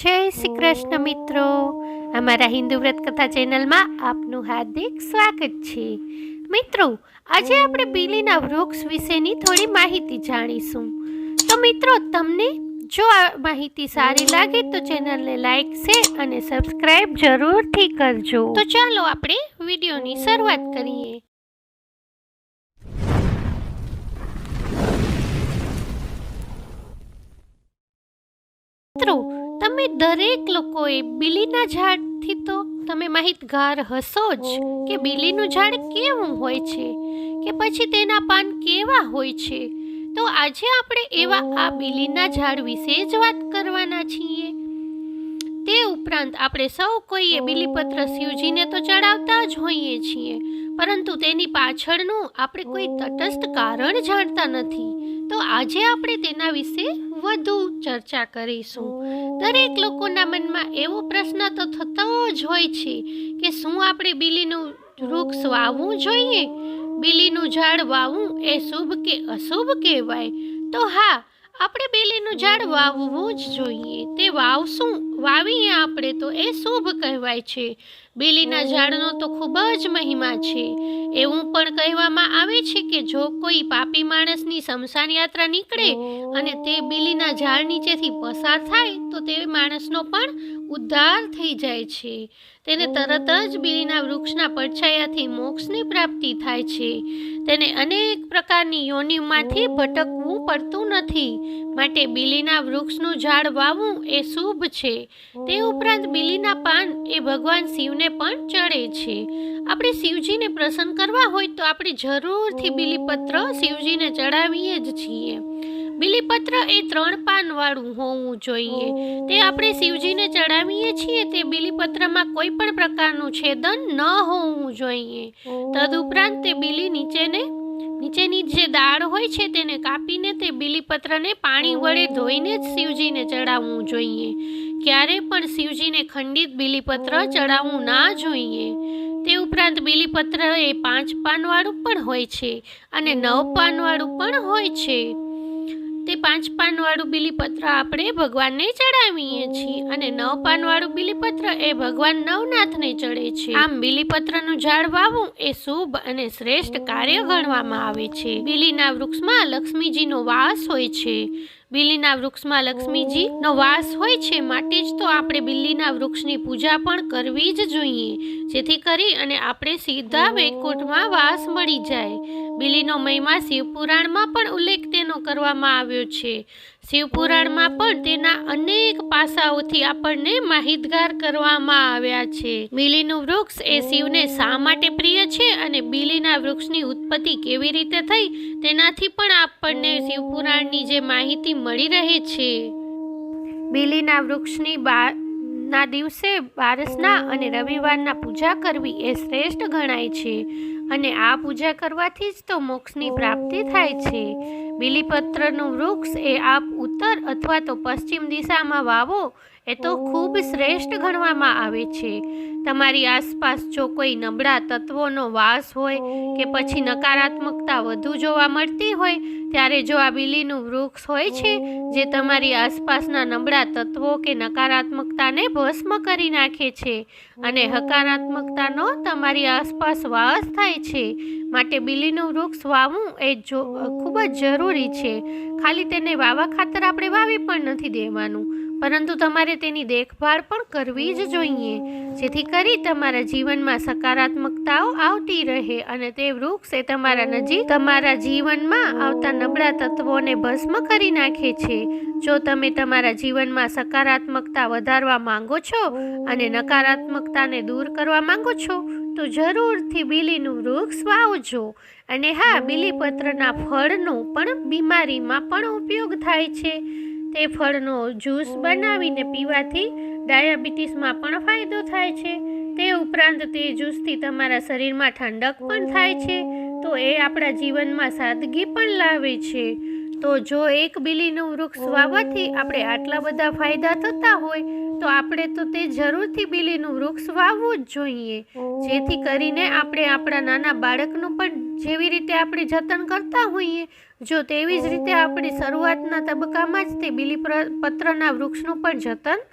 જય શ્રી કૃષ્ણ મિત્રો. અમારા હિન્દુ વ્રત કથા ચેનલમાં આપનું હાર્દિક સ્વાગત છે. મિત્રો, આજે આપણે બીલીના વૃક્ષ વિશેની થોડી માહિતી જાણીશું. તો મિત્રો, તમને જો આ માહિતી સારી લાગે તો ચેનલને લાઈક, શેર અને સબસ્ક્રાઇબ જરૂરથી કરજો. તો ચાલો આપણે વિડીયોની શરૂઆત કરીએ. મિત્રો તમે દરેક લોકોએ બીલીના ઝાડથી તો તમે માહિતગાર હશો જ કે બીલીનું ઝાડ કેવું હોય છે કે પછી તેના પાન કેવા હોય છે. તો આજે આપણે એવા આ બીલીના ઝાડ વિશે જ વાત કરવાના છીએ. તે ઉપરાંત આપણે સૌ કોઈએ બિલીપત્ર શિવજીને તો ચડાવતા જ હોઈએ છીએ, પરંતુ તેની પાછળનું આપણે કોઈ તટસ્થ કારણ જાણતા નથી. તો આજે આપણે તેના વિશે વધુ ચર્ચા કરીશું. દરેક લોકોના મનમાં એવો પ્રશ્ન તો થતો જ હોય છે કે શું આપણે બીલીનું વૃક્ષ વાવવું જોઈએ? બીલીનું ઝાડ વાવવું એ શુભ કે અશુભ કહેવાય? તો હા, આપણે બેલીનું ઝાડ વાવવું જ જોઈએ. તે વાવશું. વાવીએ આપણે તો એ શુભ કહેવાય છે. બેલીના ઝાડનો તો ખૂબ જ મહિમા છે. એવું પણ કહેવામાં આવે છે કે જો કોઈ પાપી માણસની શમશાન યાત્રા નીકળે અને તે બેલીના ઝાડ નીચેથી પસાર થાય, તો તે માણસનો પણ ઉદ્ધાર થઈ જાય છે. તેને તરત જ બેલીના વૃક્ષના પડછાયાથી મોક્ષની પ્રાપ્તિ થાય છે. તેને અનેક પ્રકારની યોનિમાંથી ભટકવું પડતું નથી. માટે બીલીના વૃક્ષનું ઝાડ વાવવું એ શુભ છે. તે ઉપરાંત બિલીના પાન એ ભગવાન શિવને પણ ચડે છે. આપણે શિવજીને પ્રસન્ન કરવા હોય તો આપણે જરૂરથી બિલીપત્ર શિવજીને ચડાવીએ જ છીએ. બિલીપત્ર એ ત્રણ પાનવાળું હોવું જોઈએ. તે આપણે શિવજીને ચડાવીએ છીએ તે બિલીપત્રમાં કોઈ પણ પ્રકારનું છેદન ન હોવું જોઈએ. તદુપરાંત તે બીલી નીચેને, નીચેની જે દાળ હોય છે તેને કાપીને તે બિલીપત્રને પાણી વડે ધોઈને જ શિવજીને ચડાવવું જોઈએ. ક્યારે પણ શિવજીને ખંડિત બિલીપત્ર ચડાવવું ના જોઈએ. તે ઉપરાંત બિલીપત્ર એ પાંચ પાનવાળું પણ હોય છે અને નવ પાનવાળું પણ હોય છે. તે પાંચ પાનવાળું બિલીપત્ર આપણે ભગવાનને ચડાવીએ છીએ અને નવ પાનવાળું બીલીપત્ર એ ભગવાન નવનાથને ચડે છે. આમ બીલીપત્રનું ઝાડ વાવવું એ શુભ અને શ્રેષ્ઠ કાર્ય ગણવામાં આવે છે. બીલીના વૃક્ષમાં લક્ષ્મીજીનો વાસ હોય છે. બિલ્લીના વૃક્ષમાં લક્ષ્મીજીનો વાસ હોય છે, માટે જ તો આપણે બિલ્લીના વૃક્ષની પૂજા પણ કરવી જ જોઈએ. જેથી કરી અને આપણે સીધા વૈકુંઠમાં વાસ મળી જાય. બિલ્લીનો મહિમા શિવપુરાણમાં પણ ઉલ્લેખ તેનો કરવામાં આવ્યો છે. શિવપુરાણમાં પણ તેના અનેક પાસાઓથી આપણને માહિતગાર કરવામાં આવ્યા છે. બિલીનું વૃક્ષ એ શિવને શા માટે પ્રિય છે અને બિલીના વૃક્ષની ઉત્પત્તિ કેવી રીતે થઈ તેનાથી પણ આપણને શિવપુરાણની જે માહિતી મળી રહે છે. બિલીના વૃક્ષની બા દિવસે બારસના અને રવિવારના પૂજા કરવી એ શ્રેષ્ઠ ગણાય છે અને આ પૂજા કરવાથી જ તો મોક્ષની પ્રાપ્તિ થાય છે. બીલીપત્રનું વૃક્ષ એ આપ ઉત્તર અથવા તો પશ્ચિમ દિશામાં વાવો એ તો ખૂબ શ્રેષ્ઠ ગણવામાં આવે છે. તમારી આસપાસ જો કોઈ નબળા તત્વોનો વાસ હોય કે પછી નકારાત્મકતા વધુ જોવા મળતી હોય ત્યારે જો આ બીલીનું વૃક્ષ હોય છે જે તમારી આસપાસના નબળા તત્વો કે નકારાત્મકતાને ભસ્મ કરી નાખે છે અને હકારાત્મકતાનો તમારી આસપાસ વાસ થાય છે. માટે બીલીનું વૃક્ષ વાવવું એ જો ખૂબ જ જરૂરી છે. ખાલી તેને વાવા ખાતર આપણે વાવી પણ નથી દેવાનું. પરંતુ તમારે તેની દેખભાળ પણ કરવી જ જોઈએ. જેથી કરી તમારા જીવનમાં સકારાત્મકતાઓ આવતી રહે અને તે વૃક્ષ એ તમારા નજીક તમારા જીવનમાં આવતા નબળા તત્વોને ભસ્મ કરી નાખે છે. જો તમે તમારા જીવનમાં સકારાત્મકતા વધારવા માંગો છો અને નકારાત્મકતાને દૂર કરવા માંગો છો, તો જરૂરથી બીલીનું વૃક્ષ વાવજો. અને હા, બીલીપત્રના ફળનો પણ બીમારીમાં પણ ઉપયોગ થાય છે. તે ફળનો જ્યુસ બનાવીને પીવાથી ડાયાબિટીસમાં પણ ફાયદો થાય છે. તે ઉપરાંત તે જ્યુસથી તમારા શરીરમાં ઠંડક પણ થાય છે. તો એ આપણા જીવનમાં સાદગી પણ લાવે છે. તો જો એક બીલીનું વૃક્ષ વાવવાથી આપણે આટલા બધા ફાયદા થતા હોય, તો આપણે તો તે જરૂરથી બીલીનું વૃક્ષ વાવવું જ જોઈએ. જેથી કરીને આપણે આપણા નાના બાળકનું પણ જેવી રીતે આપણે જતન કરતા હોઈએ, જો તેવી જ રીતે આપણે શરૂઆતના તબક્કામાં જ તે બીલી પત્રના વૃક્ષનું પણ જતન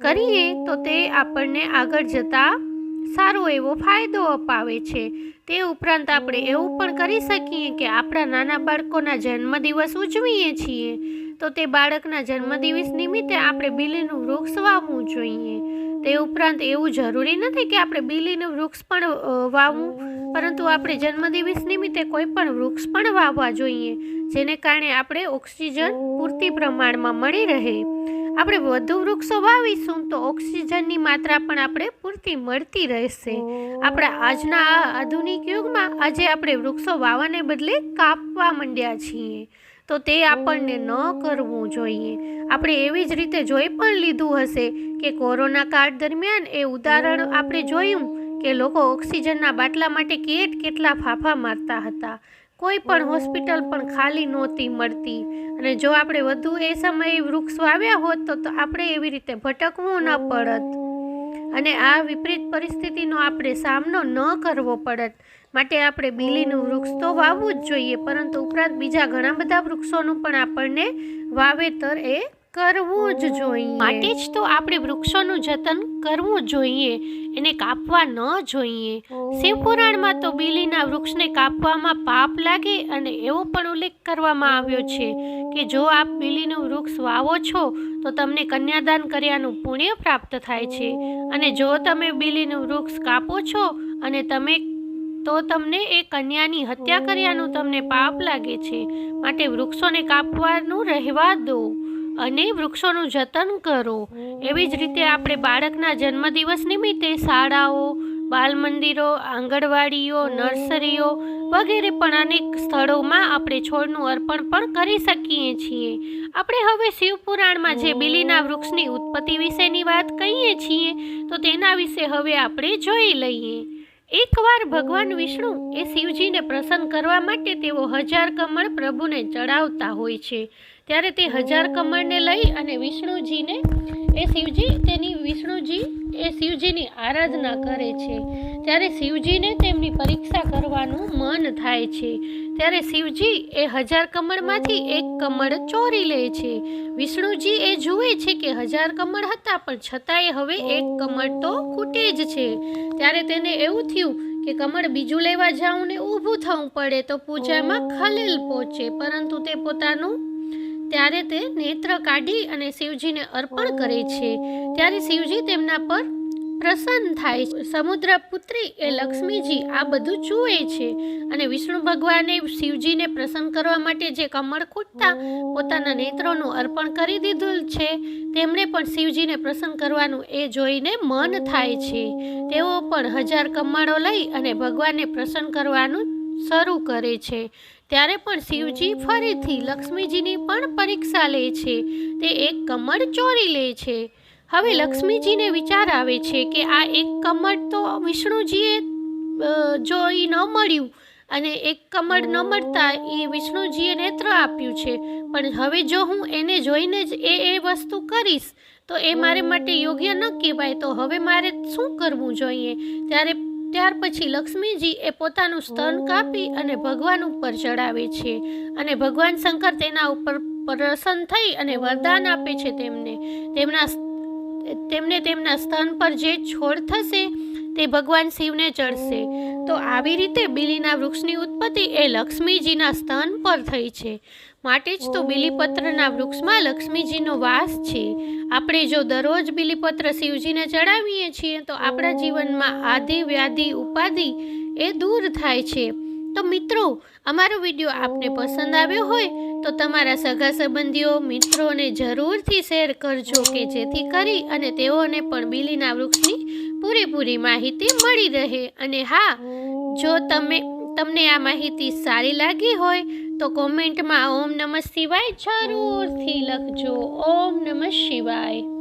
કરીએ, તો તે આપણને આગળ જતાં સારો એવો ફાયદો અપાવે છે. તે ઉપરાંત આપણે એવું પણ કરી શકીએ કે આપણા નાના બાળકોના જન્મદિવસ ઉજવીએ છીએ. તો તે બાળકના જન્મદિવસ નિમિત્તે આપણે બિલીનું વૃક્ષ વાવવું જોઈએ. તે ઉપરાંત એવું જરૂરી નથી કે આપણે બિલીનું વૃક્ષ પણ વાવવું. પરંતુ આપણે જન્મદિવસ નિમિત્તે કોઈ પણ વૃક્ષ પણ વાવવા જોઈએ. જેને કારણે આપણે ઓક્સિજન પૂરતી પ્રમાણમાં મળી રહે. આપણે વધુ વૃક્ષો વાવીશું તો ઓક્સિજનની માત્રા પણ આપણે પૂરતી મળતી રહેશે. આપણા આજના આ આધુનિક યુગમાં આજે આપણે વૃક્ષો વાવવાને બદલે કાપવા માંડ્યા છીએ. તો તે આપણને ન કરવું જોઈએ. આપણે એવી જ રીતે જોઈ પણ લીધું હશે કે કોરોના કાળ દરમિયાન એ ઉદાહરણ આપણે જોયું કે લોકો ઓક્સિજનના બાટલા માટે કેટ કેટલા ફાફા મારતા હતા. કોઈ પણ હોસ્પિટલ પણ ખાલી નહોતી મળતી. અને જો આપણે વધુ એ સમયે વૃક્ષ વાવ્યા હોત તો આપણે એવી રીતે ભટકવું ન પડત. અને આ વિપરીત પરિસ્થિતિનો આપણે સામનો ન કરવો પડત. માટે આપણે બીલીનું વૃક્ષ તો વાવવું જ જોઈએ, પરંતુ ઉપરાંત બીજા ઘણા બધા વૃક્ષોનું પણ આપણને વાવેતર એ કરવું જ જોઈએ. માટે જ તો આપણે વૃક્ષોનું જતન કરવું જોઈએ એને કાપવા ન જોઈએ. શિવપુરાણમાં તો બીલીના વૃક્ષને કાપવામાં પાપ લાગે અને એવો પણ ઉલ્લેખ કરવામાં આવ્યો છે કે જો આપ બીલીનું વૃક્ષ વાવો છો તો તમને કન્યાદાન કર્યાનું પુણ્ય પ્રાપ્ત થાય છે. અને જો તમે બીલીનું વૃક્ષ કાપો છો અને તમે તો તમને એ કન્યાની હત્યા કર્યાનું તમને પાપ લાગે છે. માટે વૃક્ષોને કાપવાનું રહેવા દો. અને વૃક્ષોનું જતન કરો. એવી જ રીતે આપણે બાળકના જન્મદિવસ નિમિત્તે શાળાઓ બાલ મંદિરો આંગણવાડીઓ, નર્સરીઓ વગેરે પણ અનેક સ્થળોમાં આપણે છોડનું અર્પણ પણ કરી શકીએ છીએ. આપણે હવે શિવપુરાણમાં જે બીલીના વૃક્ષની ઉત્પત્તિ વિશેની વાત કહીએ છીએ, તો તેના વિશે હવે આપણે જોઈ લઈએ. એકવાર ભગવાન વિષ્ણુ એ શિવજીને પ્રસન્ન કરવા માટે તેઓ હજાર કમળ પ્રભુને ચડાવતા હોય છે. ત્યારે તે હજાર કમળને લઈ અને વિષ્ણુજીને, એ શિવજી તેની વિષ્ણુજી, એ શિવજીની આરાધના કરે છે. ત્યારે શિવજીને તેમની પરીક્ષા કરવાનું મન થાય છે. ત્યારે શિવજી એ હજાર કમળમાંથી એક કમળ ચોરી લે છે. વિષ્ણુજી એ જુએ છે કે હજાર કમળ હતા, પણ છતાંય હવે એક કમળ તો ખૂટે જ છે. ત્યારે તેને એવું થયું કે કમળ બીજું લેવા જાઉં ને ઊભું થવું પડે તો પૂજામાં ખલેલ પહોંચે, પરંતુ તે પોતાનું ત્યારે તે નેત્ર કાઢી અને શિવજીને અર્પણ કરે છે. ત્યારે શિવજી તેમના પર પ્રસન્ન થાય છે. સમુદ્ર પુત્રી એ લક્ષ્મીજી આ બધું જુએ છે અને વિષ્ણુ ભગવાને શિવજીને પ્રસન્ન કરવા માટે જે કમળ ખૂટતા પોતાના નેત્રોનું અર્પણ કરી દીધું છે, તેમણે પણ શિવજીને પ્રસન્ન કરવાનું એ જોઈને મન થાય છે. તેઓ પણ હજાર કમાળો લઈ અને ભગવાનને પ્રસન્ન કરવાનું શરૂ કરે છે. ત્યારે પણ શિવજી ફરીથી લક્ષ્મીજીની પણ પરીક્ષા લે છે. તે એક કમળ ચોરી લે છે. હવે લક્ષ્મીજીને વિચાર આવે છે કે આ એક કમળ તો વિષ્ણુજીએ જો એ ન મળ્યું અને એક કમળ ન મળતા એ વિષ્ણુજીએ નેત્ર આપ્યું છે. પણ હવે જો હું એને જોઈને જ એ એ વસ્તુ કરીશ, તો એ મારે માટે યોગ્ય ન કહેવાય. તો હવે મારે શું કરવું જોઈએ? ત્યારે ત્યાર પછી લક્ષ્મીજી એ પોતાનું સ્તન કાપી અને ભગવાન ઉપર ચડાવે છે અને ભગવાન શંકર તેના ઉપર પ્રસન્ન થઈ અને વરદાન આપે છે તેમને. તેમના તેમને તેમના સ્તન પર જે છોડ થશે તે ભગવાન શિવને ચડશે. તો આવી રીતે બીલીના વૃક્ષની ઉત્પત્તિ એ લક્ષ્મીજીના સ્તન પર થઈ છે. માટે જ તો બીલીપત્રના વૃક્ષમાં લક્ષ્મીજીનો વાસ છે. આપણે જો દરરોજ બિલીપત્ર શિવજીને ચડાવીએ છીએ, તો આપણા જીવનમાં આધિ વ્યાધિ ઉપાધિ એ દૂર થાય છે. તો મિત્રો, અમારો વીડિયો આપને પસંદ આવ્યો હોય તો તમારા સગા સંબંધીઓ, મિત્રોને જરૂરથી શેર કરજો કે જેથી કરી અને તેઓને પણ બિલીના વૃક્ષની પૂરેપૂરી માહિતી મળી રહે. અને હા, જો તમે, તમને આ માહિતી સારી લાગી હોય તો કોમેન્ટમાં ઓમ નમઃ શિવાય જરૂરથી લખજો. ઓમ નમઃ શિવાય.